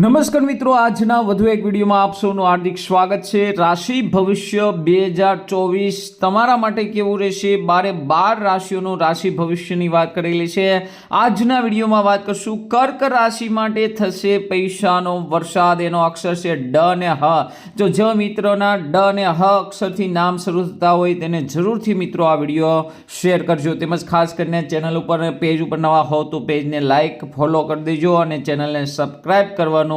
નમસ્કાર મિત્રો, આજના વધુ એક વિડીયોમાં આપ સૌનું હાર્દિક સ્વાગત છે. રાશિ ભવિષ્ય બે હજાર ચોવીસ તમારા માટે કેવું રહેશે? બારે બાર રાશિઓનું રાશિ ભવિષ્યની વાત કરેલી છે. આજના વિડીયોમાં વાત કરશું, કર્ક રાશિ માટે થશે પૈસાનો વરસાદ. એનો અક્ષર છે ડ અને હ. જો જ મિત્રોના ડ અને હ અક્ષરથી નામ શરૂ થતા હોય તેને જરૂરથી મિત્રો આ વીડિયો શેર કરજો. તેમજ ખાસ કરીને ચેનલ ઉપર, પેજ ઉપર નવા હો તો પેજને લાઇક ફોલો કરી દેજો અને ચેનલને સબસ્ક્રાઈબ કરવાનું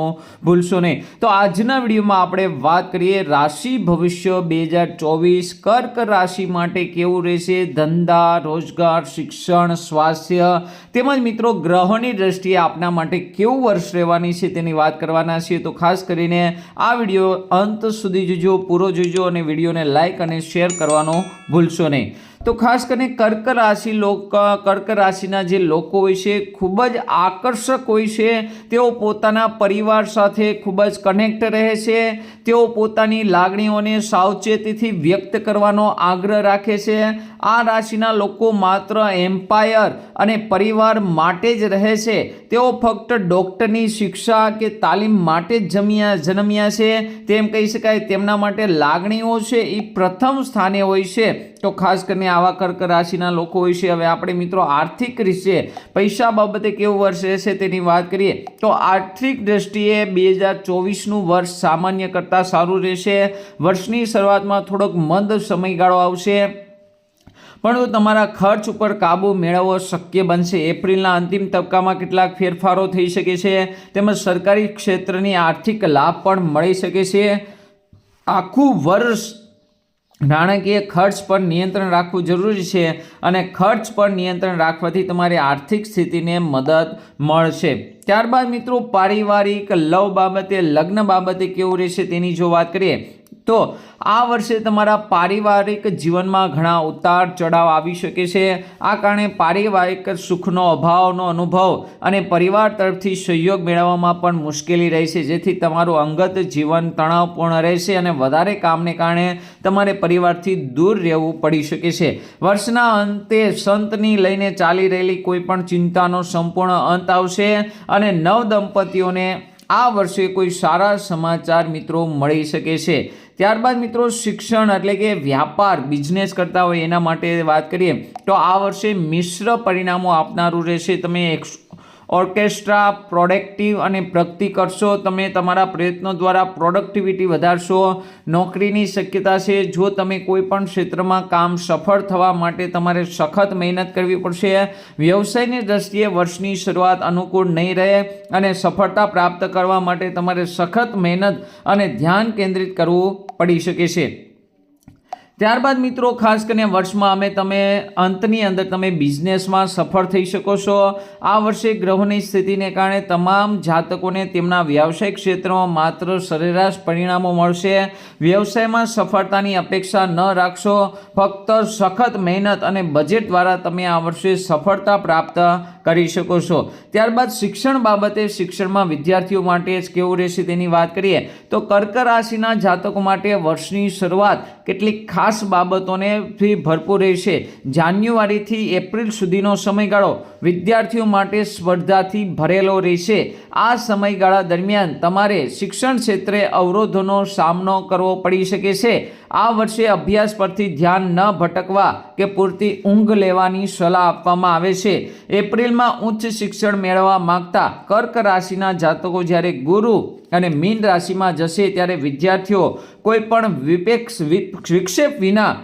ભૂલશો નહીં. તો આજના વિડીયોમાં આપણે વાત કરીએ રાશિ ભવિષ્ય બે હજાર ચોવીસ કર્ક રાશિ માટે કેવું રહેશે? ધંધા, રોજગાર, શિક્ષણ, સ્વાસ્થ્ય તેમજ મિત્રો ગ્રહોની દ્રષ્ટિએ આપના માટે કેવું વર્ષ રહેવાની છે તેની વાત કરવાના છીએ. તો ખાસ કરીને આ વીડિયો અંત સુધી જોજો, પૂરો જોજો અને વિડીયોને લાઇક અને શેર કરવાનો ભૂલશો નહીં. તો ખાસ કરીને કર્ક રાશિ લોક કર્ક રાશિના જે લોકો હોય છે, ખૂબ જ આકર્ષક હોય છે. તેઓ પોતાના પરિવાર સાથે ખૂબ જ કનેક્ટ રહે છે. તેઓ પોતાની લાગણીઓને સાવચેતીથી વ્યક્ત કરવાનો આગ્રહ રાખે છે. આ રાશિના લોકો માત્ર એમ્પાયર અને પરિવાર માટે જ રહે છે. તેઓ ફક્ત ડૉક્ટરની શિક્ષા કે તાલીમ માટે જ જમ્યા જન્મ્યા છે. તેમ કહી શકાય તેમના માટે લાગણીઓ છે એ પ્રથમ સ્થાને હોય છે. તો ખાસ કરીને આવા કર્ક રાશિના લોકો હોય છે. હવે આપણે મિત્રો આર્થિક રીતે પૈસા બાબતે કેવું વર્ષ રહેશે તેની વાત કરીએ. તો આર્થિક દ્રષ્ટિએ બે હજાર ચોવીસનું વર્ષ સામાન્ય કરતાં સારું રહેશે. વર્ષની શરૂઆતમાં થોડોક મંદ સમયગાળો આવશે. પરંતુ તમારા ખર્ચ ઉપર કાબુ મેળવવો શક્ય બનશે, એપ્રિલના અંતિમ તબક્કામાં કેટલાક ફેરફારો થઈ શકે છે, તેમજ સરકારી ક્ષેત્રની આર્થિક લાભ પણ મળી શકે છે. આખું વર્ષ નાણાકીય ખર્ચ પર નિયંત્રણ રાખવું જરૂરી છે અને ખર્ચ પર નિયંત્રણ રાખવાથી તમારી આર્થિક સ્થિતિને મદદ મળશે. ત્યારબાદ મિત્રો, પારિવારિક લવ બાબતે, લગ્ન બાબતે કેવું રહેશે તેની જો વાત કરીએ તો આ વર્ષે તમારા પારિવારિક જીવનમાં ઘણા ઉતાર ચઢાવ આવી શકે છે. આ કારણે પારિવારિક સુખનો અભાવનો અનુભવ અને પરિવાર તરફથી સહયોગ મેળવવામાં પણ મુશ્કેલી રહેશે જેથી તમારું અંગત જીવન તણાવપૂર્ણ રહેશે અને વધારે કામને કારણે તમારે પરિવારથી દૂર રહેવું પડી શકે છે. વર્ષના અંતે સંતની લઈને ચાલી રહેલી કોઈ પણ ચિંતાનો સંપૂર્ણ અંત આવશે અને નવ દંપતીઓને આ વર્ષે કોઈ સારા સમાચાર મિત્રો મળી શકે છે. ત્યારબાદ મિત્રો શિક્ષણ એટલે કે વ્યાપાર બિઝનેસ કરતા હોય એના માટે વાત કરીએ, તો આ વર્ષે મિશ્ર પરિણામો આપનારું રહેશે. તમે ઓર્કેસ્ટ્રા, પ્રોડક્ટિવ અને પ્રગતિ કરશો. તમે તમારા પ્રયત્નો દ્વારા પ્રોડક્ટિવિટી વધારશો. નોકરીની શક્યતા છે. જો તમે કોઈ પણ ક્ષેત્રમાં કામ સફળ થવા માટે તમારે સખત મહેનત કરવી પડશે. વ્યવસાયની દ્રષ્ટિએ વર્ષની શરૂઆત અનુકૂળ નહીં રહે અને સફળતા પ્રાપ્ત કરવા માટે તમારે સખત મહેનત અને ધ્યાન કેન્દ્રિત કરવું પડી શકે છે. ત્યારબાદ મિત્રો, ખાસ કરીને વર્ષમાં અમે તમે અંતની અંદર તમે બિઝનેસમાં સફળ થઈ શકો છો. આ વર્ષે ગ્રહોની સ્થિતિને કારણે તમામ જાતકોને તેમના વ્યવસાયિક ક્ષેત્રમાં માત્ર સરેરાશ પરિણામો મળશે. વ્યવસાયમાં સફળતાની અપેક્ષા ન રાખશો. ફક્ત સખત મહેનત અને બજેટ દ્વારા તમે આ વર્ષે સફળતા પ્રાપ્ત કરી શકો છો. ત્યારબાદ શિક્ષણ બાબતે શિક્ષણમાં વિદ્યાર્થીઓ માટે જ કેવું રહેશે તેની વાત કરીએ, તો કર્ક રાશિના જાતકો માટે વર્ષની શરૂઆત કેટલીક ખાસ બાબતોને થી ભરપૂર રહેશે. જાન્યુઆરીથી એપ્રિલ સુધીનો સમયગાળો વિદ્યાર્થીઓ માટે સ્પર્ધાથી ભરેલો રહેશે. આ સમયગાળા દરમિયાન તમારે શિક્ષણ ક્ષેત્રે અવરોધોનો સામનો કરવો પડી શકે છે. આ વર્ષે અભ્યાસ પરથી ધ્યાન ન ભટકવા કે પૂરતી ઊંઘ લેવાની સલાહ આપવામાં આવે છે. એપ્રિલમાં ઉચ્ચ શિક્ષણ મેળવવા માંગતા કર્ક રાશિના જાતકો જ્યારે ગુરુ અને મીન રાશિમાં જશે ત્યારે વિદ્યાર્થીઓ કોઈ પણ વિપેક્ષ વિક્ષેપ વિના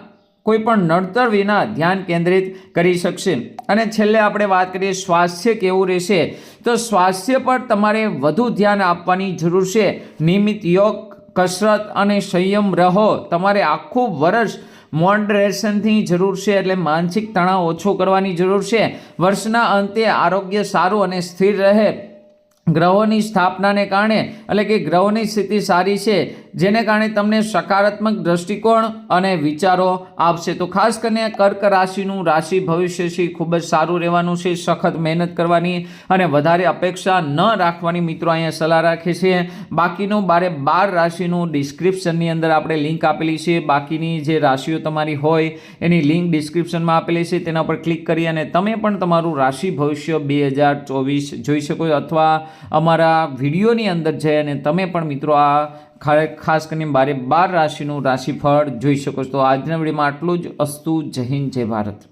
કોઈ પણ નડતર વિના ધ્યાન કેન્દ્રિત કરી શકશે. અને છેલ્લે આપણે વાત કરીએ સ્વાસ્થ્ય કેવું રહેશે. તો સ્વાસ્થ્ય પર તમારે વધુ ધ્યાન આપવાની જરૂર છે. નિયમિત યોગ કસરત અને સંયમ રહો. તમારે આખું વર્ષ મોડરેશનથી જરૂર છે એટલે માનસિક તણાવ ઓછો કરવાની જરૂર છે. વર્ષના અંતે આરોગ્ય સારું અને સ્થિર રહે. ગ્રહોની સ્થાપનાને કારણે, એટલે કે ગ્રહોની સ્થિતિ સારી છે જેને કારણે તમને સકારાત્મક દ્રષ્ટિકોણ અને વિચારો આપશે. તો ખાસ કરીને કર્ક રાશિનું રાશિ ભવિષ્ય છે, ખૂબ જ સારું રહેવાનું છે, સખત મહેનત કરવાની અને વધારે અપેક્ષા ન રાખવાની મિત્રો અહીંયા સલાહ રાખે છે. બાકીનું બારે બાર રાશિનું ડિસ્ક્રિપ્શનની અંદર આપણે લિંક આપેલી છે. બાકીની જે રાશિઓ તમારી હોય, એની લિંક ડિસ્ક્રિપ્શનમાં આપેલી છે, તેના પર ક્લિક કરી અને તમે પણ તમારું રાશિ ભવિષ્ય બે હજાર ચોવીસ જોઈ શકો અથવા અમારા વિડીયોની અંદર જઈ અને તમે પણ મિત્રો આ ખાસ કરીને બારે બાર રાશિનું રાશિફળ જોઈ શકો છો. તો આજના વિડીયોમાં આટલું જ. અસ્તુ, જય હિન્દ, જય ભારત.